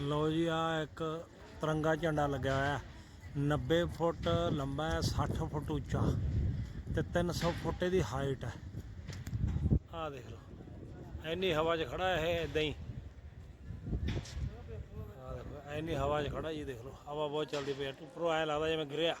ਲਓ ਜੀ ਆ ਇੱਕ ਤਿਰੰਗਾ ਝੰਡਾ ਲੱਗਿਆ ਹੋਇਆ। ਹੈ। 90 ਫੁੱਟ ਲੰਬਾ ਹੈ 60 ਫੁੱਟ ਉੱਚਾ ਤੇ 300 ਫੁੱਟ ਇਹਦੀ ਹਾਈਟ ਹੈ। ਆ ਦੇਖ ਲਓ ਐਨੀ ਹਵਾ 'ਚ ਖੜਾ ਇਹ ਇਦਾਂ ਹੀ। ਆ ਦੇਖੋ ਐਨੀ ਹਵਾ 'ਚ ਖੜਾ ਜੀ, ਦੇਖ ਲਓ, ਹਵਾ ਬਹੁਤ ਚੱਲਦੀ ਪਈ ਹੈ। ਉੱਪਰੋਂ ਐ ਲੱਗਦਾ ਜਿਵੇਂ ਗਿਰਿਆ।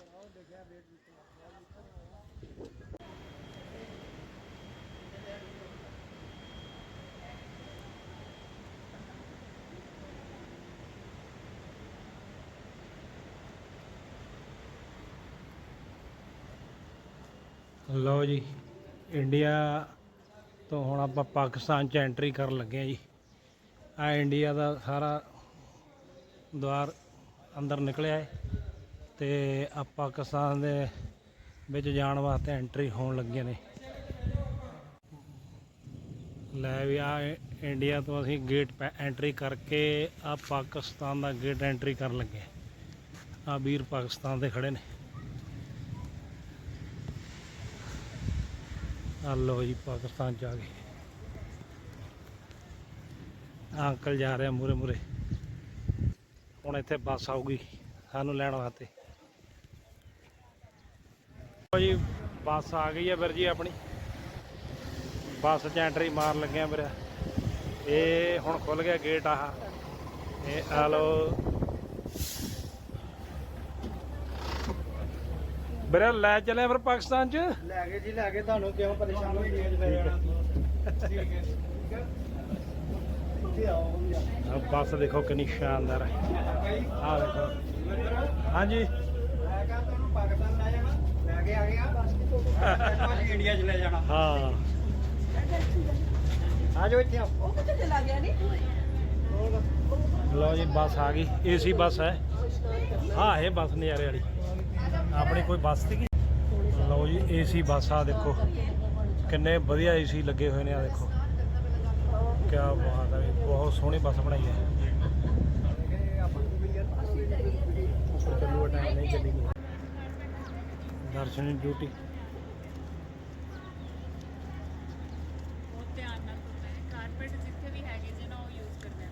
ਲਓ ਜੀ ਇੰਡੀਆ ਤੋਂ ਹੁਣ ਆਪਾਂ ਪਾਕਿਸਤਾਨ ਚ ਐਂਟਰੀ ਕਰਨ ਲੱਗੇ ਆ ਜੀ। ਆ ਇੰਡੀਆ ਦਾ ਸਾਰਾ ਦੁਆਰ ਅੰਦਰ ਨਿਕਲਿਆ ਹੈ ਤੇ ਆ ਪਾਕਿਸਤਾਨ ਦੇ ਵਿੱਚ ਜਾਣ ਵਾਸਤੇ ਐਂਟਰੀ ਹੋਣ ਲੱਗੀਆਂ ਨੇ। ਲੈ ਵੀ ਆ ਇੰਡੀਆ ਤੋਂ ਅਸੀਂ ਗੇਟ ਐਂਟਰੀ ਕਰਕੇ ਆ ਪਾਕਿਸਤਾਨ ਦਾ ਗੇਟ ਐਂਟਰੀ ਕਰਨ ਲੱਗੇ ਆ ਵੀਰ ਪਾਕਿਸਤਾਨ ਦੇ ਖੜੇ ਨੇ। ਆ ਲਓ ਜੀ, ਪਾਕਿਸਤਾਨ ਚ ਆ ਗਏ। ਅੰਕਲ ਜਾ ਰਿਹਾ ਆ ਮੂਰੇ ਮੂਰੇ ਹੁਣ ਇੱਥੇ ਬੱਸ ਆਊਗੀ, ਸਾਨੂੰ ਲੈਣ ਵਾਸਤੇ। ਲਓ ਜੀ, ਬੱਸ ਆ ਗਈ ਹੈ ਵੀਰ ਜੀ ਆਪਣੀ। ਬੱਸ ਚ ਐਂਟਰੀ ਮਾਰ ਲੱਗਿਆ ਆ ਇਹ ਹੁਣ ਖੁੱਲ ਗਿਆ ਗੇਟ ਆਹ। ਇਹ ਆ ਲਓ। ਵੀਰੇ ਲੈ ਚੱਲੇ ਫਿਰ ਪਾਕਿਸਤਾਨ ਚ। ਲੈ ਕੇ ਜੀ ਲੈ ਕੇ ਤੁਹਾਨੂੰ ਕਿਉਂ ਪਰੇਸ਼ਾਨ ਹੋਈ ਜੀ ਲੈ ਜਾਣਾ ਠੀਕ ਹੈ ਠੀਕ ਹੈ। ਉੱਥੇ ਆਓ ਆ ਬੱਸ ਦੇਖੋ ਕਿੰਨੀ ਸ਼ਾਨਦਾਰ ਹੈ। ਆ ਦੇਖੋ। ਹਾਂਜੀ। ਮੈਂ ਕਹਾਂ ਤੁਹਾਨੂੰ ਪਾਕਿਸਤਾਨ ਲੈ ਜਾਣਾ। ਲੈ ਕੇ ਆ ਗਿਆ ਭਾਜੀ ਇੰਡੀਆ ਚ ਲੈ ਜਾਣਾ। ਹਾਂ। ਆ। ਜਾਓ ਇੱਥੇ ਆਓ। ਉਹ ਕਿੱਥੇ ਚਲਾ ਗਿਆ ਨਹੀਂ ਲਓ ਜੀ, ਬੱਸ ਆ ਗਈ। ਏਸੀ ਬੱਸ ਹੈ। ਹਾਂ, ਇਹ ਬੱਸ ਨਜ਼ਾਰੇ ਵਾਲੀ। ਆਪਣੀ ਕੋਈ ਬੱਸ ਸੀਗੀ? ਲਓ ਜੀ, ਏਸੀ ਬੱਸ ਆ, ਦੇਖੋ। ਕਿੰਨੇ ਵਧੀਆ ਏਸੀ ਲੱਗੇ ਹੋਏ ਨੇ, ਆ ਦੇਖੋ। ਕੀ ਬਾਤ ਹੈ ਬਹੁਤ ਸੋਹਣੀ ਬੱਸ ਬਣਾਈ ਹੈ। ਉੱਪਰ ਡਿਊਟੀ ਬਹੁਤ ਧਿਆਨ ਨਾਲ ਧੋਣਾ ਹੈ ਕਾਰਪੇਟ ਜਿੱਥੇ ਵੀ ਹੈਗੇ ਜੇ ਨਾ ਉਹ ਯੂਜ਼ ਕਰਨਾ ਹੈ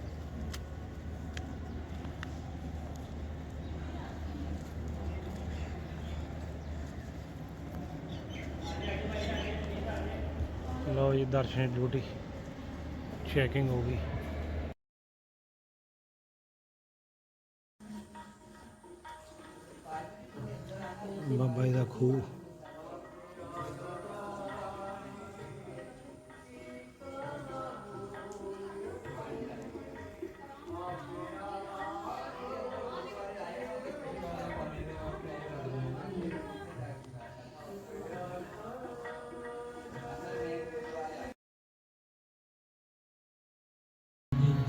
ਲਓ ਜੀ ਦਰਸ਼ਨ ਡਿਊਟੀ ਚੈਕਿੰਗ ਹੋ ਗਈ। ਬਾਬਾ ਜੀ ਦਾ ਖੂਹ।